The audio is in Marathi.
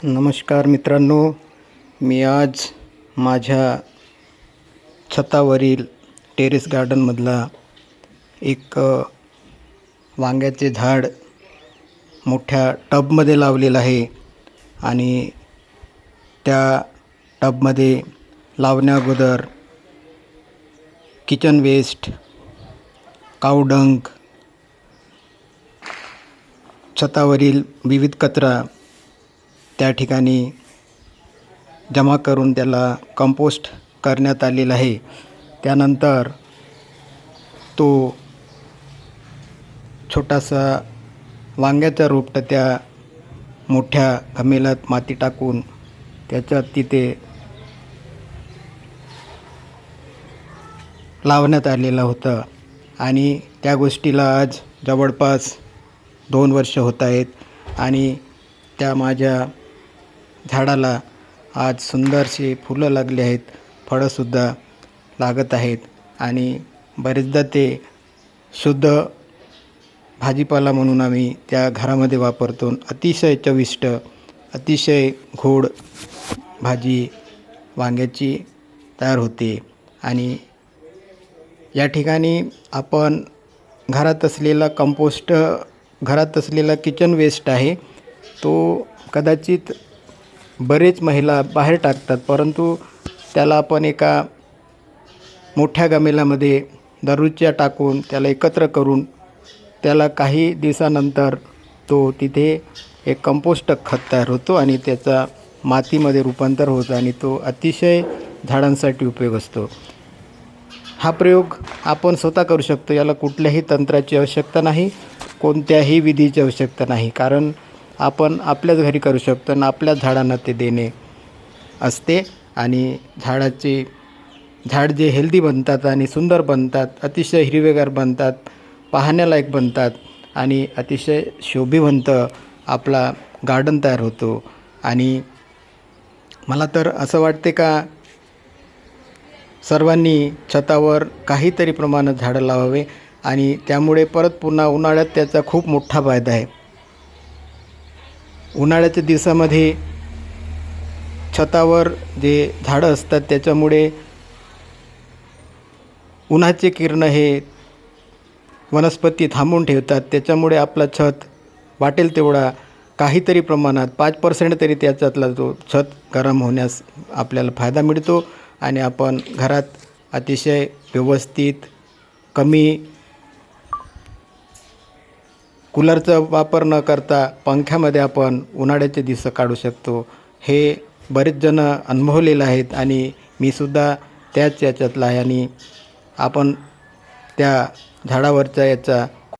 नमस्कार मित्रांनो मी आज माझ्या छतावरील टेरेस गार्डनमधला एक वांग्याचे झाड मोठ्या टबमध्ये लावलेलं आहे आणि त्या टबमध्ये लावण्या अगोदर किचन वेस्ट कावडंग छतावरील विविध कचरा त्या ठिकाणी जमा करून त्याला कंपोस्ट करण्यात आलेला आहे. त्यानंतर तो छोटासा वांग्याचा रोपटं त्या मोठ्या घमेलात माती टाकून त्याच्यात तिथे लावण्यात आलेलं होतं. आणि त्या गोष्टीला आज जवळपास दोन वर्ष होत आहेत. आणि त्या माझ्या झाडाला आज सुंदरशी फुलं लागली आहेत फळंसुद्धा लागत आहेत. आणि बरेचदा ते शुद्ध भाजीपाला म्हणून आम्ही त्या घरामध्ये वापरतो. अतिशय चविष्ट अतिशय गोड भाजी वांग्याची तयार होते. आणि या ठिकाणी आपण घरात असलेला कंपोस्ट घरात असलेला किचन वेस्ट आहे तो कदाचित बरेच महिला बाहेर टाकतात परंतु त्याला आपण एका मोठ्या गमेल्यामध्ये दररोजच्या टाकून त्याला एकत्र करून त्याला काही दिवसानंतर तो तिथे एक कंपोस्ट खत तयार होतो आणि त्याचा मातीमध्ये रूपांतर होतं आणि तो अतिशय झाडांसाठी उपयोग असतो. हा प्रयोग आपण स्वतः करू शकतो याला कुठल्याही तंत्राची आवश्यकता नाही कोणत्याही विधीची आवश्यकता नाही कारण आपण आपल्याच घरी करू शकतो आणि आपल्याच झाडांना ते देणे असते. आणि झाडाचे झाड जे हेल्दी बनतात आणि सुंदर बनतात अतिशय हिरवेगार बनतात पाहण्यालायक बनतात आणि अतिशय शोभिवंत आपला गार्डन तयार होतो. आणि मला तर असं वाटते का सर्वांनी छतावर काहीतरी प्रमाणात झाडं लावावे आणि त्यामुळे परत पुन्हा उन्हाळ्यात त्याचा खूप मोठा फायदा आहे. उन्हाळ्याच्या दिवसामध्ये छतावर जे झाडं असतात त्याच्यामुळे उन्हाचे किरण हे वनस्पती थांबून ठेवतात. त्याच्यामुळे आपला छत वाटेल तेवढा काहीतरी प्रमाणात पाच पर्सेंट तरी त्याच्यातला जो छत गरम होण्यास आपल्याला फायदा मिळतो आणि आपण घरात अतिशय व्यवस्थित कमी कूलरचा वापर न करता पंख्यामध्ये आपण उन्हाळ्याचे दिवस काढू शकतो. हे बरेच जण अनुभवलेलं आहेत आणि मी सुद्धा त्याच याच्यातला आहे आणि आपण त्या झाडावरचा याचा